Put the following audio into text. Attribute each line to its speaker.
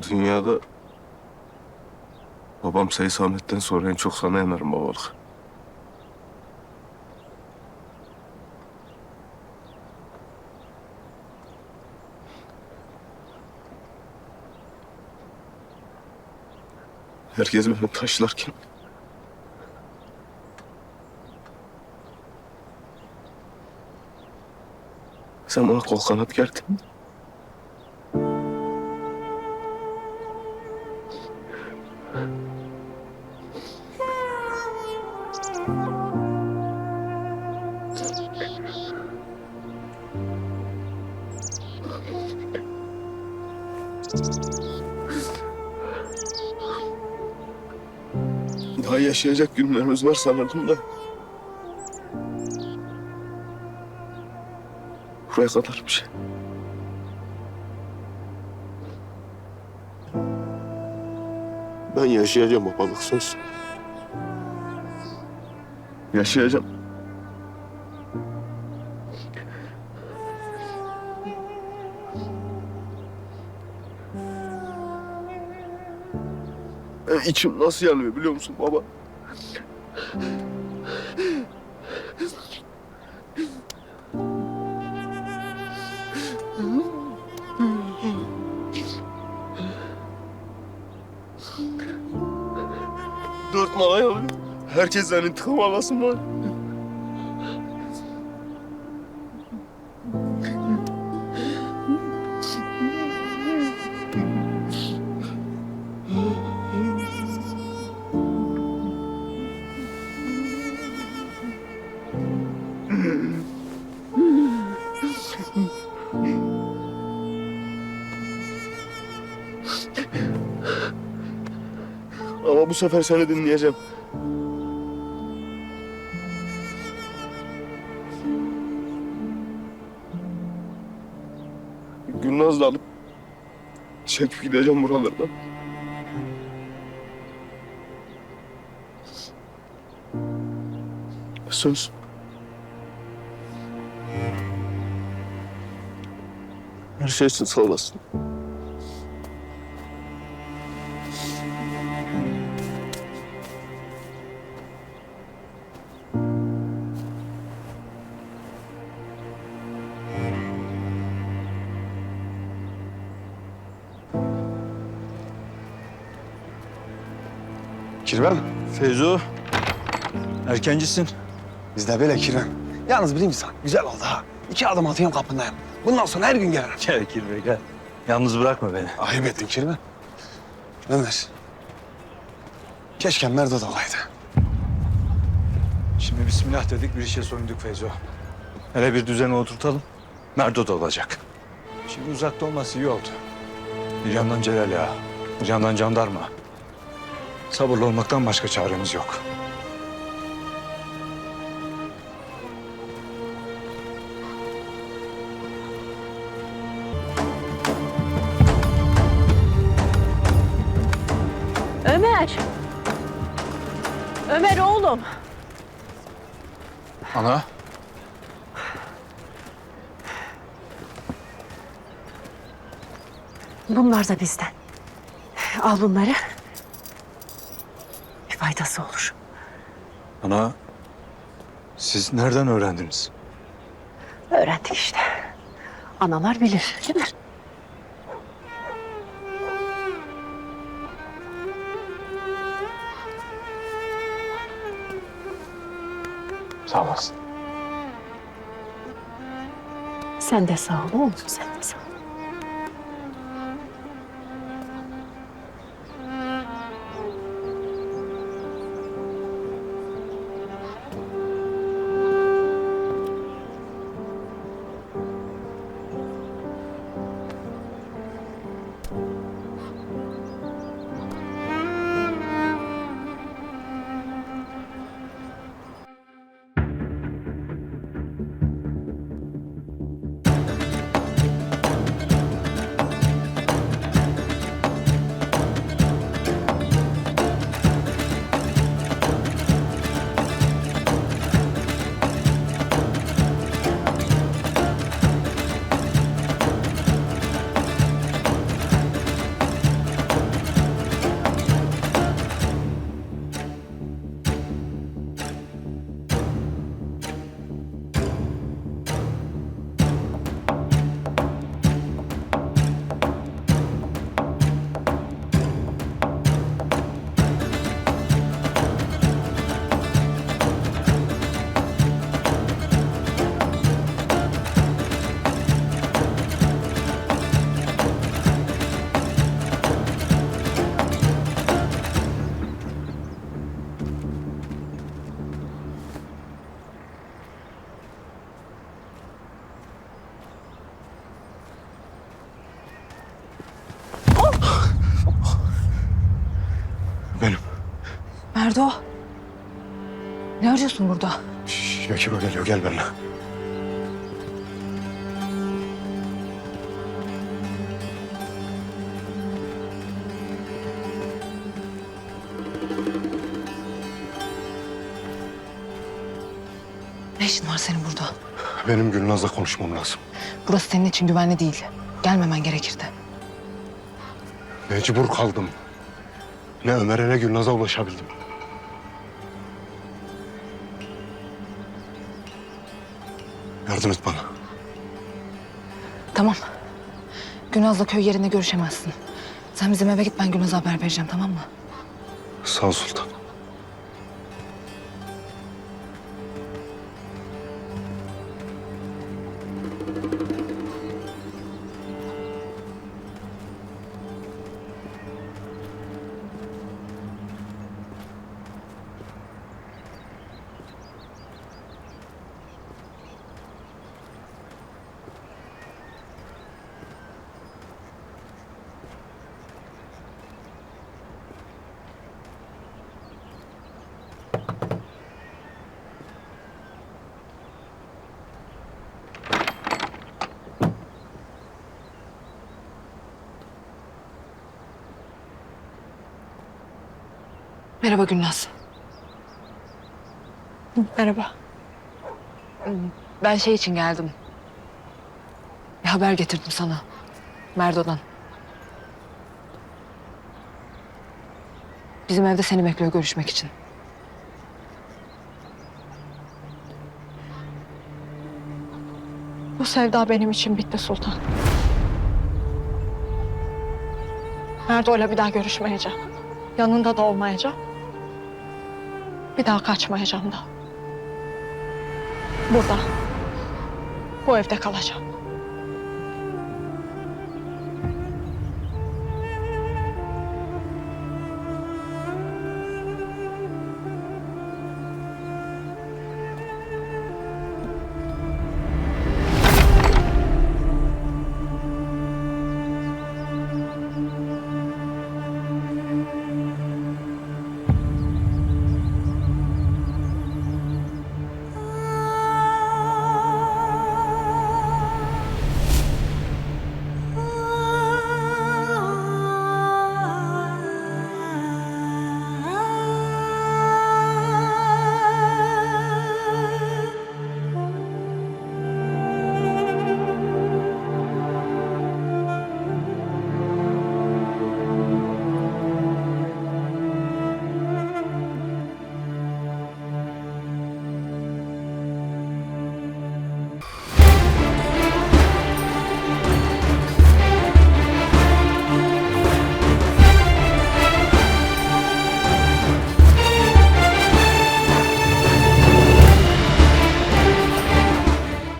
Speaker 1: Dünyada babam Seyis Ahmet'ten sonra en çok sana yanarım babalık. Herkes beni taşlarken sen bana kol kanat gerdin. Daha yaşayacak günlerimiz var sanırdım da. Buraya kadar bir şey. Ben yaşayacağım babalık söz. Yaşayacağım. E, içim nasıl yanıyor biliyor musun baba? Herkesten intikam alasım var. Ama bu sefer seni dinleyeceğim. Gülnaz'la alıp çekip gideceğim buralardan. Söz. Her şey için sağ olasın.
Speaker 2: Kirvem,
Speaker 3: Feyzo, erkencisin.
Speaker 2: biz de böyle Kirvem. Yalnız bileyim misin? Güzel oldu ha. İki adım atayım kapındayım. Bundan sonra her gün gelirim.
Speaker 3: Gel Kirve gel. Yalnız bırakma beni.
Speaker 2: Ayıp ettin Kirvem. Ömer. Keşke Merdo da olaydı.
Speaker 3: Şimdi bismillah dedik bir işe soyunduk Feyzo. Hele bir düzene oturtalım. Merdo da olacak. Şimdi uzakta olması iyi oldu. Bir yandan Celal Ağa, bir yandan jandarma. Sabırlı olmaktan başka çaremiz yok.
Speaker 4: Ömer. Ömer oğlum.
Speaker 3: Ana,
Speaker 4: Bunlar da bizden. Al bunları. Faydası olur.
Speaker 3: ana. Siz nereden öğrendiniz?
Speaker 4: Öğrendik işte. Analar bilir değil mi?
Speaker 3: Sağ olasın.
Speaker 4: Sen de sağ ol oğlum sen de sağ ol.
Speaker 5: Merdo. Ne arıyorsun burada?
Speaker 6: Şş, Yakiro geliyor gel benimle.
Speaker 5: Ne işin var senin burada?
Speaker 6: Benim Gülnaz'la konuşmam lazım.
Speaker 5: Burası senin için güvenli değil. Gelmemen gerekirdi.
Speaker 6: Mecbur kaldım. Ne Ömer'e ne Gülnaz'a ulaşabildim. Yardım et bana.
Speaker 5: Tamam. Gülnaz'la köy yerinde görüşemezsin. Sen bizim eve git ben Gülnaz'a haber vereceğim tamam mı?
Speaker 6: Sağ ol Sultan.
Speaker 5: Merhaba Gülnaz.
Speaker 7: Merhaba.
Speaker 5: Ben şey için geldim. Bir haber getirdim sana. Merdo'dan. Bizim evde seni bekliyor görüşmek için.
Speaker 7: Bu sevda benim için bitti Sultan. Merdo'yla bir daha görüşmeyeceğim. Yanında da olmayacağım. Bir daha kaçmayacağım da. Burada. Bu evde kalacağım.